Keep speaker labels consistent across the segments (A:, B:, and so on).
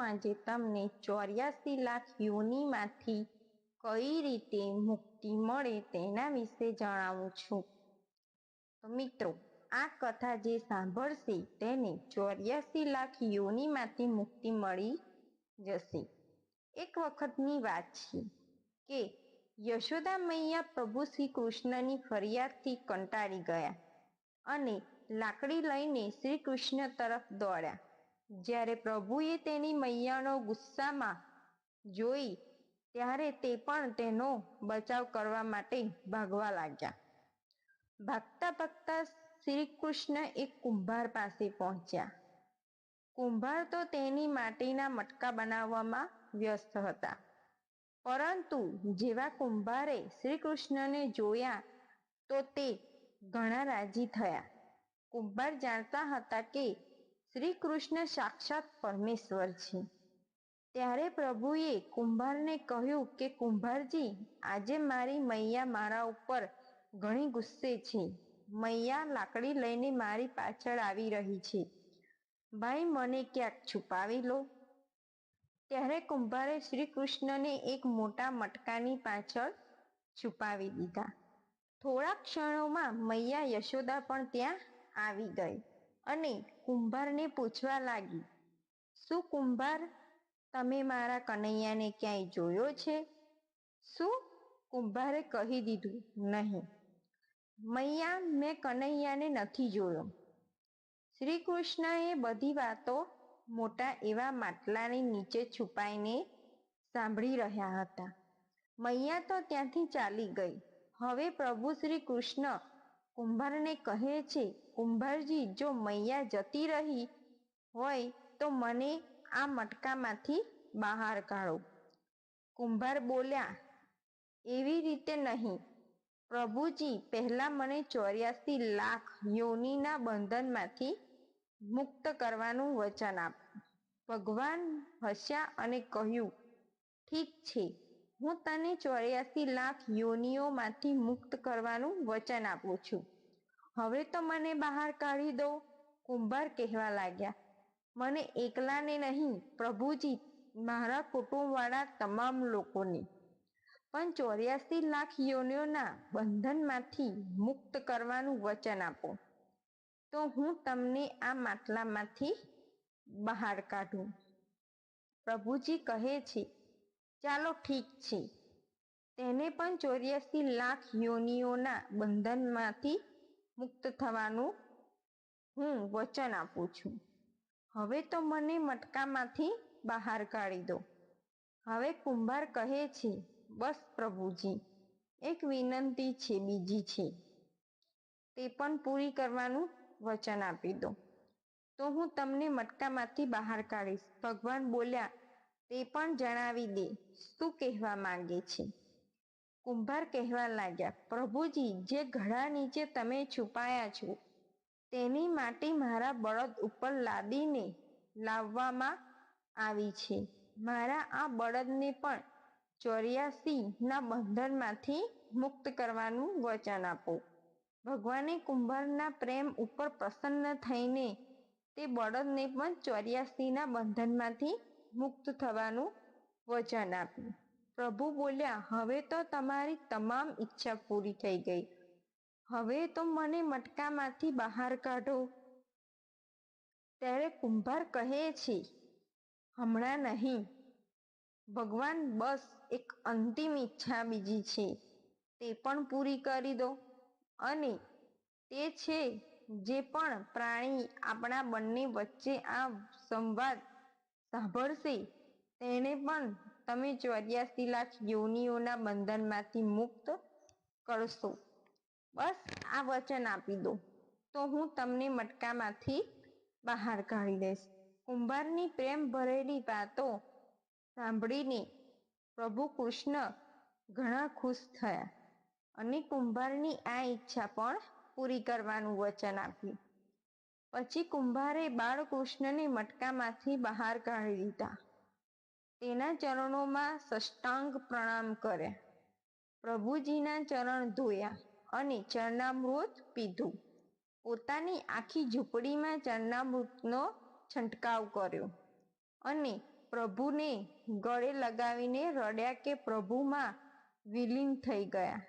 A: આજે તમને ચોર્યાસી લાખ યોનિમાંથી કઈ રીતે મુક્તિ મળે તેના વિશે જણાવું છું. તો મિત્રો, આ કથા જે સાંભળશે તેને ચોર્યાસી લાખ યોનિમાંથી મુક્તિ મળી જશે. એક વખતની વાત છે કે યશોદા મૈયા પ્રભુ શ્રી કૃષ્ણની ફરિયાદથી કંટાળી ગયા અને લાકડી લઈને શ્રી કૃષ્ણ તરફ દોડ્યા. જ્યારે પ્રભુએ તેની મૈયાનો ગુસ્સામાં જોઈ, ત્યારે તે પણ તેનો બચાવ કરવા માટે ભાગવા લાગ્યા. ભાગતા ભાગતા શ્રી કૃષ્ણ એક કુંભાર પાસે પહોંચ્યા. કુંભાર તો તેની માટીના મટકા બનાવવામાં વ્યસ્ત હતા. પરંતુ જેવા કુંભારે શ્રી કૃષ્ણને જોયા, તો તે ઘણા રાજી થયા. કુંભાર જાણતા હતા કે શ્રી કૃષ્ણ સાક્ષાત પરમેશ્વર છે. ત્યારે પ્રભુએ કુંભારને કહ્યું કે, કુંભારજી, આજે મારી મૈયા મારા ઉપર ઘણી ગુસ્સે છે. મૈયા લાકડી લઈને મારી પાછળ આવી રહી છે. ભાઈ, મને ક્યાંક છુપાવી લો. ત્યારે કુંભારે શ્રી કૃષ્ણને એક મોટા મટકાની પાછળ છુપાવી દીધા. થોડા ક્ષણોમાં મૈયા યશોદા પણ ત્યાં આવી ગઈ અને કુંભારને પૂછવા લાગી, શું કુંભાર, તમે મારા કનૈયાને ક્યાંય જોયો છે? શું કુંભારે કહી દીધું? નહીં. મૈયા, મેં કનૈયાને નથી જોયો. શ્રી કૃષ્ણએ બધી વાતો મોટા એવા માટલાની નીચે છુપાઈને સાંભળી રહ્યા હતા. મૈયા તો ત્યાંથી ચાલી ગઈ. હવે પ્રભુ શ્રી કૃષ્ણ કુંભારને કહે છે, કુંભારજી, જો મૈયા જતી રહી હોય તો મને આ મટકામાંથી બહાર કાઢો. કુંભાર બોલ્યા, એવી રીતે નહીં. પ્રભુજી, પહેલા મને ચોર્યાસી લાખ યોનિના બંધનમાંથી મુક્ત કરવાનું વચન આપ. ભગવાન હસ્યા અને કહ્યું, ઠીક છે. હું તને ચોર્યાસી લાખ યોનિઓમાંથી મુક્ત કરવાનું વચન આપું છું. હવે તો મને બહાર કાઢી દો, કુંભાર કહેવા લાગ્યા. મને એકલાને નહીં, પ્રભુજી, મારા કુટુંબવાળા તમામ લોકોને. પણ ચોર્યાસી લાખ યોનિઓના બંધનમાંથી મુક્ત કરવાનું વચન આપો. તો હું તમને આ માટલામાંથી બહાર કાઢું. પ્રભુજી કહે છે ચાલો ઠીક છે. તેને પણ ચોર્યાસી લાખ યોનિઓના બંધનમાંથી મુક્ત થવાનું હું વચન આપું છું. હવે તો મને મટકામાંથી બહાર કાઢી દો. હવે કુંભાર કહે છે, બસ પ્રભુજી, એક વિનંતી છે, બીજી છે. તે પણ પૂરી કરવાનું વચન આપી દો. તો હું તમને મટકામાંથી બહાર કાઢીશ. ભગવાન બોલ્યા તે પણ જણાવી દે. શું કહેવા માંગે છે? કુંભાર કહેવા લાગ્યા, પ્રભુજી, જે ઘડા નીચે તમે છુપાયા છો, તેની માટી મારા બળદ ઉપર લાદીને લાવવામાં આવી છે. મારા આ બળદને પણ ચોર્યાસી ના બંધનમાંથી મુક્ત કરવાનું વચન આપો. ભગવાને કુંભારના પ્રેમ ઉપર પ્રસન્ન થઈને તે બળદને પણ ચોર્યાસીના બંધનમાંથી મુક્ત થવાનું વચન આપ્યું. પ્રભુ બોલ્યા, હવે તો તમારી તમામ ઈચ્છા પૂરી થઈ ગઈ. હવે તો મને મટકામાંથી બહાર કાઢો. ત્યારે કુંભાર કહે છે, હમણાં નહીં. ભગવાન બસ એક અંતિમ ઈચ્છા બીજી છે. તે પણ પૂરી કરી દો. અને તે છે જે પણ પ્રાણી આપણા બંને વચ્ચે આ સંવાદ સાંભળશે. તેને પણ તમે ચોર્યાસી લાખ યોનિઓના બંધનમાંથી મુક્ત કરશો. બસ આ વચન આપી દો. તો હું તમને મટકામાંથી બહાર કાઢી દઈશ. કુંભારની પ્રેમ ભરેલી વાતો સાંભળીને પ્રભુ કૃષ્ણ ઘણા ખુશ થયા અને કુંભારની આ ઈચ્છા પણ પૂરી કરવાનું વચન આપ્યું. પછી કુંભારે બાળકૃષ્ણને મટકામાંથી બહાર કાઢી દીધા. તેના ચરણોમાં સષ્ટાંગ પ્રણામ કર્યા. પ્રભુજીના ચરણ ધોયા અને ચરણામૃત પીધું. પોતાની આખી ઝૂંપડીમાં ચરણામૃતનો છંટકાવ કર્યો અને પ્રભુને ગળે લગાવીને રડ્યા કે પ્રભુમાં વિલીન થઈ ગયા.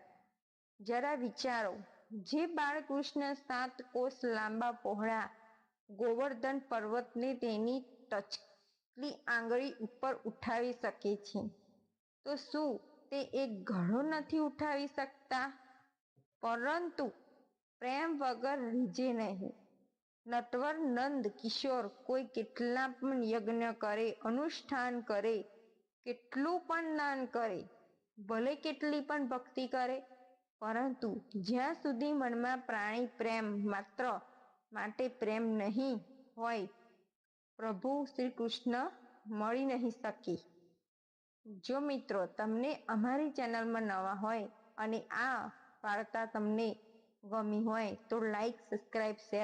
A: જરા વિચારો જે બાળકૃષ્ણ સાત કોષ લાંબા પહોળા ગોવર્ધન પર્વતને તેની ટચલી આંગળી ઉપર ઉઠાવી શકે છે. તો શું તે એક ઘણો નથી ઉઠાવી શકતા? પરંતુ પ્રેમ વગર રીજે નહીં. નટવર નંદ કિશોર કોઈ કેટલા પણ યજ્ઞ કરે, અનુષ્ઠાન કરે, કેટલું પણ દાન કરે, ભલે કેટલી પણ ભક્તિ કરે પરંતુ જ્યાં સુધી મનમાં પ્રાણી પ્રેમ માત્ર માટે પ્રેમ નહીં હોય, પ્રભુ શ્રી કૃષ્ણ મળી નહીં શકે. જો મિત્રો, તમને અમારી ચેનલમાં નવા હોય અને આ વાર્તા તમને ગમી હોય, તો લાઈક, સબસ્ક્રાઈબ, શેર